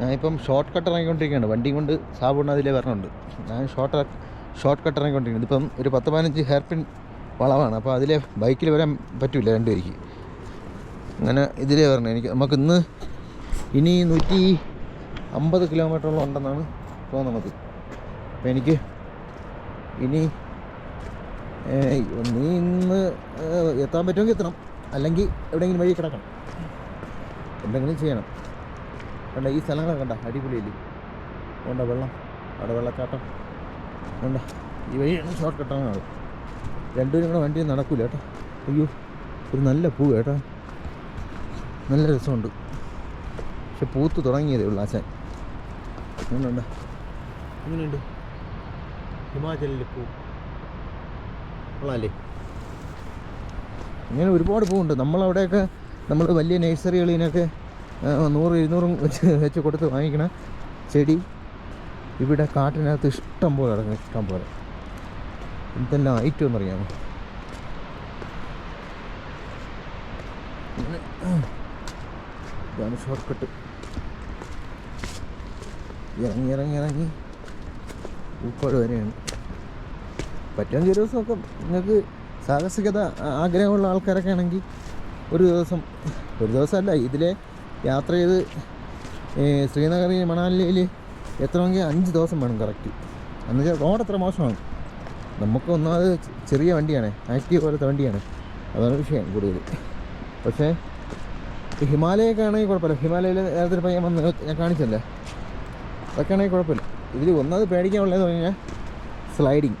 ഞാനിപ്പം short cut ഇറങ്ങിക്കൊണ്ടിരിക്കുകയാണ്. വണ്ടിയും കൊണ്ട് സാബുണ്ണ അതിലേ വരണുണ്ട് ഞാൻ ഷോർട്ട് ഷോർട്ട് കട്ട് ഇറങ്ങിക്കൊണ്ടിരിക്കുന്നത് ഇപ്പം ഒരു പത്ത് പതിനഞ്ച് ഹെയർ പിൻ വളവാണ്. അപ്പോൾ അതിലെ ബൈക്കിൽ വരാൻ പറ്റില്ല രണ്ട് പേർക്ക് അങ്ങനെ ഇതിലേ വരണം. എനിക്ക് നമുക്ക് ഇന്ന് ഇനി നൂറ്റി അമ്പത് കിലോമീറ്ററോളം ഉണ്ടെന്നാണ് തോന്നുന്നത്. അപ്പോൾ എനിക്ക് ഇനി നീ ഇന്ന് എത്താൻ പറ്റുമെങ്കിൽ എത്തണം. അല്ലെങ്കിൽ എവിടെയെങ്കിലും വഴി കിടക്കണം. എന്തെങ്കിലും ചെയ്യണം. കണ്ട ഈ സ്ഥലങ്ങളൊക്കെ കണ്ട അടിപൊളിയില്ലേ? വേണ്ട വെള്ളം. അവിടെ വെള്ളച്ചാട്ടം. വേണ്ട ഈ വഴിയാണ് ഷോർട്ട് കട്ടാണ് ആൾ രണ്ടുപേരും കൂടെ വണ്ടി നടക്കൂല കേട്ടോ. അയ്യോ ഒരു നല്ല പൂ കേട്ടോ. നല്ല രസമുണ്ട്. പക്ഷെ പൂത്ത് തുടങ്ങിയതേ ഉള്ളൂ ആശാൻ. അങ്ങനെയുണ്ട് എങ്ങനെയുണ്ട്? ഹിമാചലിന്റെ പൂ. കൊള്ളാല്ലേ? ഇങ്ങനെ ഒരുപാട് പൂവുണ്ട്. നമ്മളവിടെയൊക്കെ നമ്മൾ വലിയ നേഴ്സറികളിനൊക്കെ നൂറ് ഇരുന്നൂറും വെച്ച് വെച്ച് കൊടുത്ത് വാങ്ങിക്കണ. ചെടി ഇവിടെ കാട്ടിനകത്ത് ഇഷ്ടം പോലെ കിടക്കണം ഇഷ്ടം പോലെ. എന്തെല്ലാം ഐറ്റം എന്നറിയാമോ? ഇതാണ് ഷോർട്ട് കട്ട് ഇറങ്ങി ഇറങ്ങി ഇറങ്ങി. പൂക്കോട് വരെയാണ്. പറ്റുമെങ്കിൽ ഒരു ദിവസമൊക്കെ നിങ്ങൾക്ക് സാഹസികത ആഗ്രഹമുള്ള ആൾക്കാരൊക്കെ ആണെങ്കിൽ ഒരു ദിവസം ഒരു ദിവസമല്ല ഇതിലെ യാത്ര ചെയ്ത് ശ്രീനഗറിൽ മണാലിയിൽ എത്രമെങ്കിൽ അഞ്ച് ദിവസം വേണം കറക്റ്റ് എന്ന് വെച്ചാൽ റോഡ് എത്ര മോശമാണ്. നമുക്ക് ഒന്നാമത് ചെറിയ വണ്ടിയാണ്. ആക്റ്റീവ് പോലത്തെ വണ്ടിയാണ്. അതാണ് വിഷയം കൂടുതൽ പക്ഷേ ഹിമാലയൊക്കെ ആണെങ്കിൽ കുഴപ്പമില്ല. ഹിമാലയയിൽ നേരത്തെ പയ്യൻ വന്ന് ഞാൻ കാണിച്ചല്ലേ അതൊക്കെ ആണെങ്കിൽ കുഴപ്പമില്ല. ഇതിൽ ഒന്നത് പേടിക്കാനുള്ളതെന്ന് പറഞ്ഞാൽ സ്ലൈഡിങ്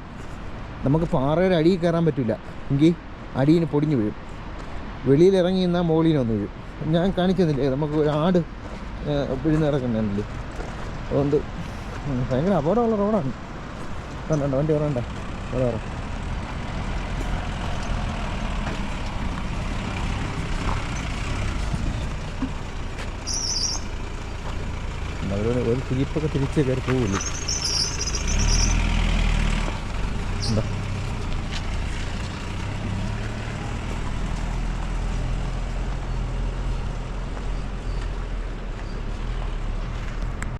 നമുക്ക് പാറയുടെ അടിയിൽ കയറാൻ പറ്റില്ല എങ്കിൽ അടിയിൽ പൊടിഞ്ഞു വീഴും. വെളിയിൽ ഇറങ്ങി നിന്നാൽ മുകളിൽ വീഴും. ഞാൻ കാണിക്കുന്നില്ലേ? നമുക്ക് ഒരു ആട് വിഴുന്ന് കിടക്കുന്നുണ്ട് അതുകൊണ്ട് ഭയങ്കര അപകടമുള്ള റോഡാണ്. വേണ്ട വണ്ടി പറയണ്ട വേറെ അവരോട് ഒരു തിരിപ്പൊക്കെ തിരിച്ച് കയറി പോവില്ലേ എന്താ?